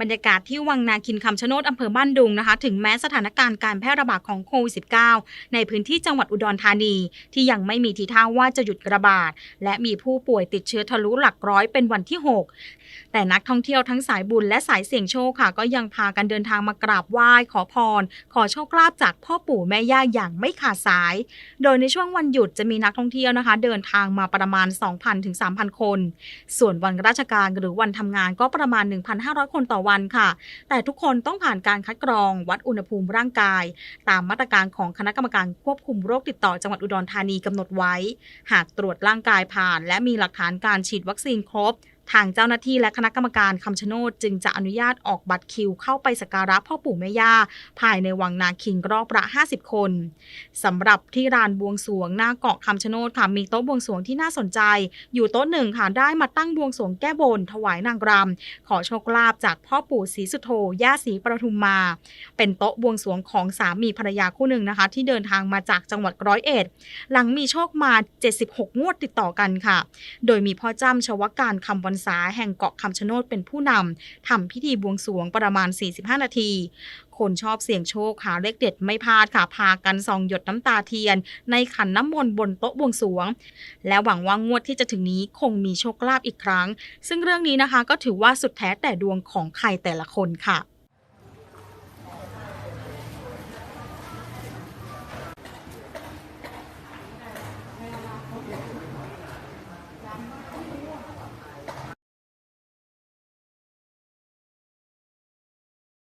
บรรยากาศที่วังนาคินคำชะโนดอำเภอบ้านดุงนะคะ ถึงแม้สถานการณ์การแพร่ระบาดของโควิด -19 ในพื้นที่จังหวัดอุดรธานี ที่ยังไม่มีทีท่าว่าจะหยุดระบาด และมีผู้ป่วยติดเชื้อทะลุหลักร้อยเป็นวันที่ 6 แต่นักท่องเที่ยวทั้งสายบุญและสายเสี่ยงโชคค่ะ ก็ยังพากันเดินทางมากราบไหว้ขอพร ขอโชคลาภจากพ่อปู่แม่ย่าอย่างไม่ขาดสาย โดยในช่วงวันหยุดจะมีนักท่องเที่ยวนะคะ เดินทางมาประมาณ 2,000ถึง3,000 คน ส่วนวันราชการหรือวันทำงานก็ประมาณ 1,500 คนต่อวันค่ะ แต่ทุกคนต้องผ่านการคัดกรองวัดอุณหภูมิร่างกาย ตามมาตรการของคณะกรรมการควบคุมโรคติดต่อจังหวัดอุดรธานีกำหนดไว้ หากตรวจร่างกายผ่าน และมีหลักฐานการฉีดวัคซีนครบ ทางเจ้าหน้าที่และคณะกรรมการคำชะโนดจึงจะอนุญาตออกบัตรคิวเข้าไปสักการะพ่อปู่แม่ย่า ภายในวังนาคินรอบละ 50 คนสำหรับที่ลานบวงสวงหน้าเกาะคำชะโนดค่ะมีโต๊ะบวงสวงที่น่าสนใจ อยู่โต๊ะหนึ่งค่ะได้มาตั้งบวงสวงแก้บน ถวายนางรำขอโชคลาภจากพ่อปู่ศรีสุโธย่าศรีปทุมมา เป็นโต๊ะบวงสวงของสามีภรรยาคู่หนึ่งนะคะ ที่เดินทางมาจากจังหวัดร้อยเอ็ดหลังมีโชคมา 76 งวดติดต่อกันค่ะ โดยมีพ่อจ้ำชวการคำวันษาแห่งเกาะคำชะโนดเป็นผู้นำทำพิธีบวงสรวงประมาณ 45 นาที คนชอบเสี่ยงโชคหาเลขเด็ดไม่พลาดค่ะ พากันส่องหยดน้ำตาเทียน ในขันน้ำมนต์บนโต๊ะบวงสรวง และหวังว่างวดที่จะถึงนี้คงมีโชคลาภอีกครั้ง ซึ่งเรื่องนี้นะคะก็ถือว่าสุดแท้แต่ดวงของใครแต่ละคนค่ะ